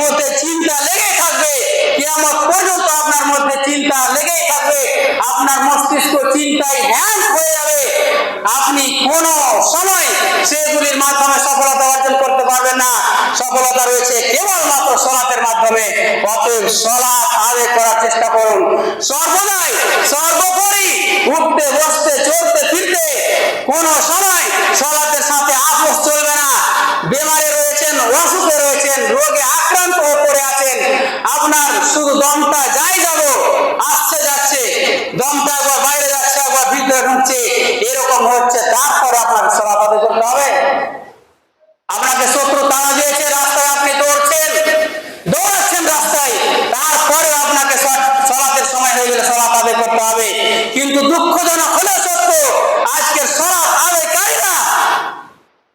মধ্যে চিন্তা লেগেই থাকবে। কিয়ামত পর্যন্ত আপনার মধ্যে চিন্তা লেগেই থাকবে। আপনার মস্তিষ্ক চিন্তায় হ্যাং হয়ে যাবে। আপনি কোন সময় সেগুলির মাধ্যমে সফলতা অর্জন করতে পারবেন না। সফলতা রয়েছে কেবলমাত্র সলাতের মাধ্যমে। অতএব সলাৎ আদায় করার চেষ্টা করুন। সর্বদাই, সর্বোপরি উঠতে, বসতে, চলতে, ফিরতে কোন সময় সলাতের সাথে আপোষ চলবে না। বেমারে রয়েছেন, অসুখে রয়েছেন, রোগে এরকম হচ্ছে, তারপর আপনার আদায় করতে হবে। আপনাকে শত্রু তাড়া দিয়েছে, রাস্তায় আপনি দৌড়ছেন। দৌড়াচ্ছেন রাস্তায়, তারপরে আপনাকে স- সময় হয়ে গেলে আদায় করতে হবে। কিন্তু দুঃখজনক হলেও সত্য, আজকের সলাৎ আদায়কারীরা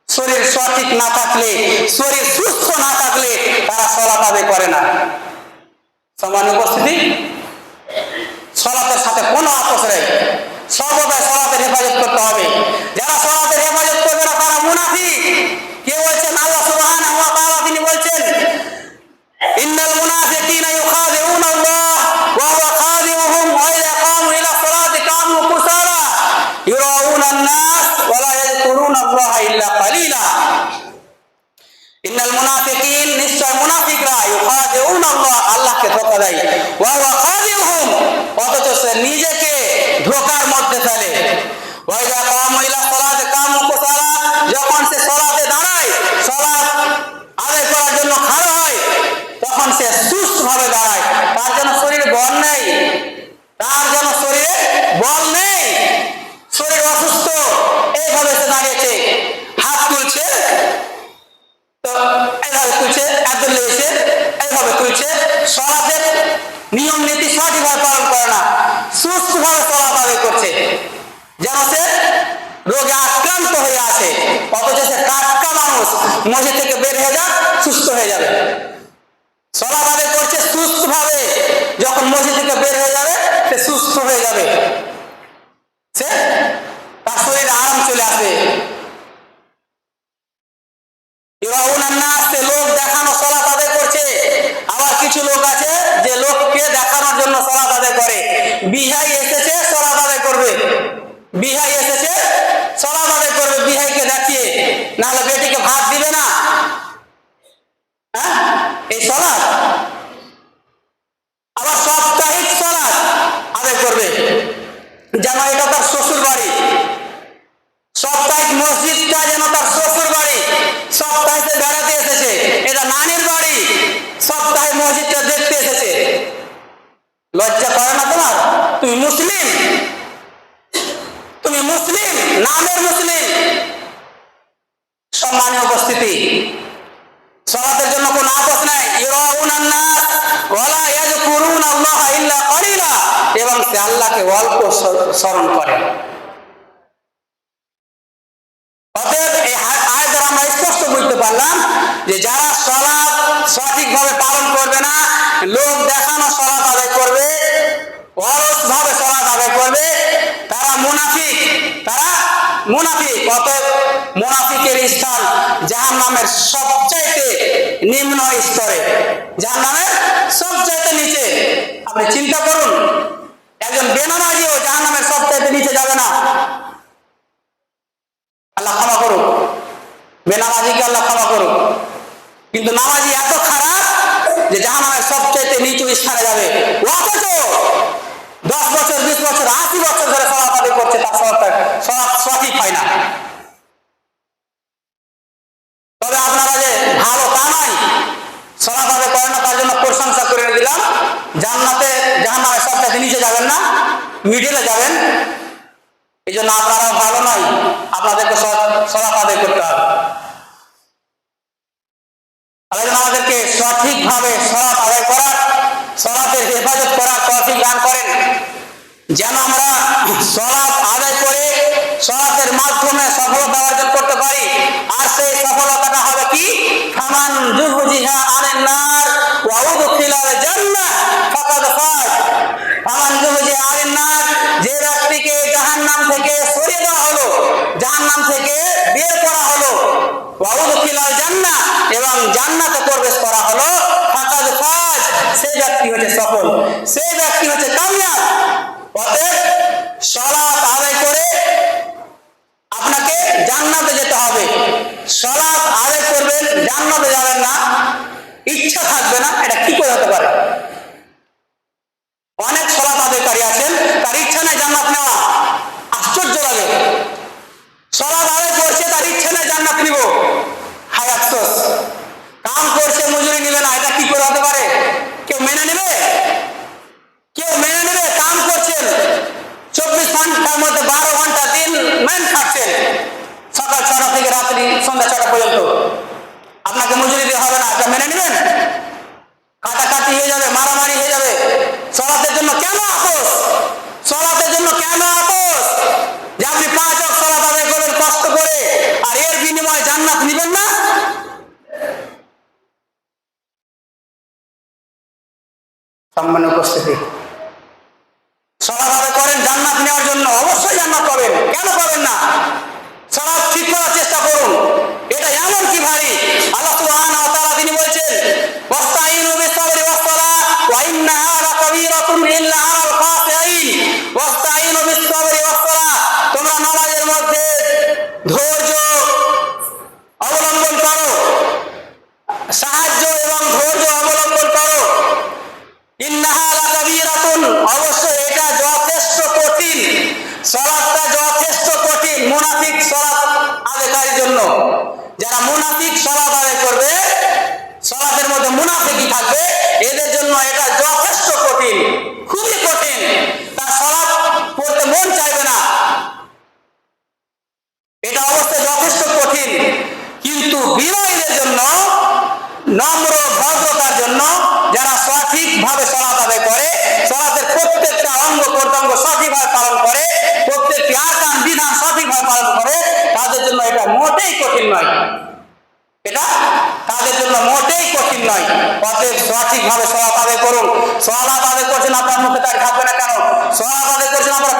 শরীর সঠিক না থাকলে, শরীর সুস্থ না থাকলে তারা সলাৎ আদায় করে না। সমান উপস্থিতি সলাতের সাথে কোনো আপোষ নেই। সর্বদাই সলাতের হেফাজত করতে হবে। যারা সলাতের হেফাজত করবে না, তারা মুনাফিক। কে বলছেন? আল্লাহ সুবহানাহু ওয়া তাআলা তিনি বলছেন, ইন্নাল মুনাফিকিনা ইউখাদিউনা আল্লাহ ওয়া হুয়া খাদিউহুম ওয়া ইযা কামু ইলা সালাতি কামু কুসালা ইউরাউনা আন-নাস ওয়া লা ইয়াযকুরুনা আল্লাহ ইল্লা কালিলা ইন্নাল মুনাফিকিন নিশ্চয় মুনাফিকরা ইউখাদিউন আল্লাহ, আল্লাহকে ধোঁকা দেয় ওয়া হুয়া খাদিউহুম অথচ সে নিজেকে ধোঁকার মধ্যে ফেলে যখন সে দাঁড়ায় জন্য হয়, তখন সে সুস্থ ভাবে দাঁড়ায়। তার বল নেই, তার জন্য শরীরে বল নেই, শরীর অসুস্থ, এইভাবে সে দাঁড়িয়েছে। তুলছে, তো এইভাবে এত লেগেছে, এইভাবে নিয়ম নীতি সঠিকভাবে পালন করে না সুস্থভাবে সলাপ আদায় করছে যেন সে রোগে আক্রান্ত হয়ে আছে। অথচ সে টাটকা মানুষ। মসজিদ থেকে বের হয়ে যাক, সুস্থ হয়ে যাবে। সলাভাবে করছে সুস্থ ভাবে যখন মসজিদ থেকে বের হয়ে যাবে, সে সুস্থ হয়ে যাবে। সে লজ্জা করে না তোমার? তুমি মুসলিম। তুমি মুসলিম, নামের মুসলিম। সম্মানীয় উপস্থিতি। সলাতের জন্য কোন আপোষ নাই। এবং সে আল্লাহকে অল্প স্মরণ- করে। অতএব আয়- দ্বারা আমরা স্পষ্ট বুঝতে পারলাম যে যারা সলাৎ সঠিকভাবে পালন করবে না, লোক দেখানো করবে অলস ভাবে সলাৎ আদায় করবে। তারা মুনাফিক তারা মুনাফিক। অতএব মুনাফিকের স্থান জাহান নামের সবচাইতে নিম্ন স্তরে। জাহান নামের সবচাইতে নিচে। আপনি চিন্তা করুন, একজন বেনামাজিও জাহান নামের সবচাইতে নিচে যাবে না। আল্লাহ ক্ষমা করুক। বেনামাজিকে আল্লাহ ক্ষমা করুক। কিন্তু নামাজি এত খারাপ যে জাহানামের সবচেয়ে নিচু স্থানে যাবে। অথচ দশ বছর, বিশ বছর, আশি বছর ধরে সলাপ আদায় করছে, তার সলাপ সলাপ সঠিক হয় না। তবে আপনারা যে ভালো তা নয়। সলাপ আদায় করেন না, তার জন্য প্রশংসা করে দিলাম জান্নাতে, জাহান্নামের সবচেয়ে নিচে যাবেন না মিডিলে যাবেন। এই জন্য আপনারা ভালো নয়, আপনাদেরকে সলাপ আদায় করতে হবে। যেন আমরা সলাপ আদায় করে সলাপের মাধ্যমে সফলতা অর্জন করতে পারি। আর সেই সফলতাটা হবে কি? ফামান জুহুজিহা আনিন নার ওয়া উদখিলাল জান্নাহ ফাকাদ ফাজ। ফামান জুহুজিহা আনিন নার, যে ব্যক্তিকে জাহান্নাম থেকে সরিয়ে দেওয়া হলো, জাহান্নাম থেকে বের করা হলো, ওয়া উদখিলাল জান্নাহ এবং জান্নাতে প্রবেশ করা হলো, ফাকাদ ফাজ। সেই ব্যক্তি হচ্ছে সফল। সেই ব্যক্তি হচ্ছে কামিয়াব। ইচ্ছা থাকবে না, এটা কি করে হতে পারে? অনেক সলাপ আদায়কারী আছেন, তার ইচ্ছা নেই জান্নাত নেওয়া। আশ্চর্য লাগে। সলাপ আদায় করছে, তার ইচ্ছা নেই জান্নাত নিব। হায় আফসোস কাম করছে মজুরি নিবে না এটা কি করে হতে পারে কেউ মেনে নেবে কেউ মেনে নেবে কাম করছেন চব্বিশ ঘণ্টার মধ্যে বারো ঘণ্টা দিন মেন খাচ্ছেন সকাল ছটা থেকে রাত্রি সন্ধ্যা ছটা পর্যন্ত আপনাকে মজুরি দিয়ে হবে না এটা মেনে নেবেন কাটাকাটি হয়ে যাবে, মারামারি হয়ে যাবে। সলাতের জন্য কেন আপোষ? সলাতের জন্য কেন আপোষ? যে আপনি পাঁচ অক সলাত আদায় করবেন, কষ্ট করে, আর এর বিনিময়ে জান্নাত নিবেন না? সম্মান উপস্থিতি আদায় করেন জান্নাত নেওয়ার জন্য, অবশ্যই জান্নাত পাবেন। কেন পাবেন না? সলাৎ ঠিক করার চেষ্টা করুন। এটা এমন কি ভারী। আল্লাহ সাহায্য এবং ধৈর্য অবলম্বন করো। অবশ্যই এটা যথেষ্ট কঠিন। যথেষ্ট কঠিন। মুনাফিক জন্য। যারা মুনাফিক করবে মধ্যে মুনাফিকই থাকবে, এদের জন্য এটা যথেষ্ট কঠিন। কঠিন নয়। এটা তাদের জন্য মোটেই কঠিন নয়। অতএব সঠিকভাবে সলাত আদায় করুন। সলাত আদায় করছেন আপনার মুখে তার থাকবে না কেন? সলাত আদায় করছেন আপনার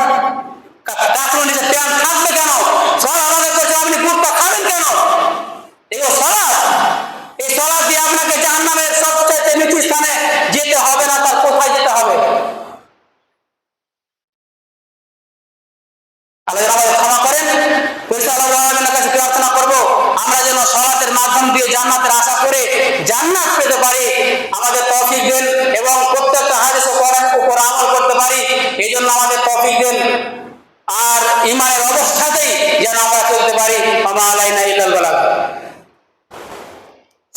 সলাৎ দিয়ে আপনাকে সবচেয়ে যেতে হবে না, তার কোথায় যেতে হবে? ছিলেন